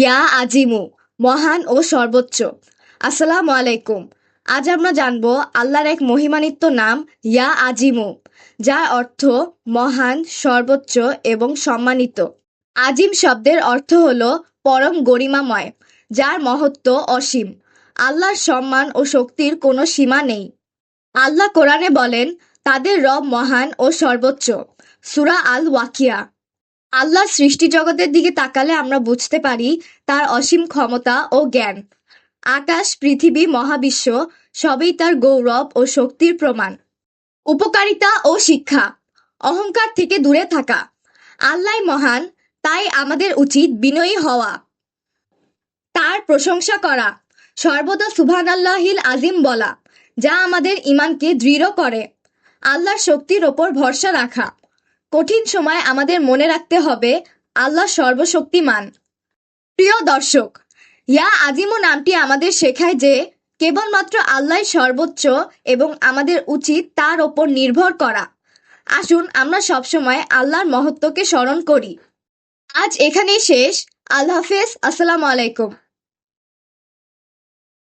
ইয়া আজিমু, মহান ও সর্বোচ্চ। আসসালামু আলাইকুম। আজ আমরা জানব আল্লাহর এক মহিমান্বিত নাম ইয়া আজিমু, যার অর্থ মহান, সর্বোচ্চ এবং সম্মানিত। আজিম শব্দের অর্থ হল পরম গরিমাময়, যার মহত্ব অসীম। আল্লাহর সম্মান ও শক্তির কোনো সীমা নেই। আল্লাহ কোরআনে বলেন, তাদের রব মহান ও সর্বোচ্চ। সুরা আল ওয়াকিয়া আল্লাহ সৃষ্টি জগতের দিকে তাকালে আমরা বুঝতে পারি তার অসীম ক্ষমতা ও জ্ঞান। আকাশ, পৃথিবী, মহাবিশ্ব সবই তার গৌরব ও শক্তির প্রমাণ। উপকারিতা ও শিক্ষা, অহংকার থেকে দূরে থাকা। আল্লাহ মহান, তাই আমাদের উচিত বিনয়ী হওয়া। তার প্রশংসা করা, সর্বদা সুবহান আল্লাহিল আজিম বলা, যা আমাদের ইমানকে দৃঢ় করে। আল্লাহর শক্তির ওপর ভরসা রাখা। কঠিন সময় আমাদের মনে রাখতে হবে আল্লাহ সর্বশক্তিমান। প্রিয় দর্শক, ইয়া আজিমু নামটি আমাদের শেখায় যে কেবলমাত্র আল্লাহ সর্বোচ্চ এবং আমাদের উচিত তার ওপর নির্ভর করা। আসুন আমরা সবসময় আল্লাহর মহত্বকে স্মরণ করি। আজ এখানেই শেষ। আল্লাহ হাফেজ। আসসালামু আলাইকুম।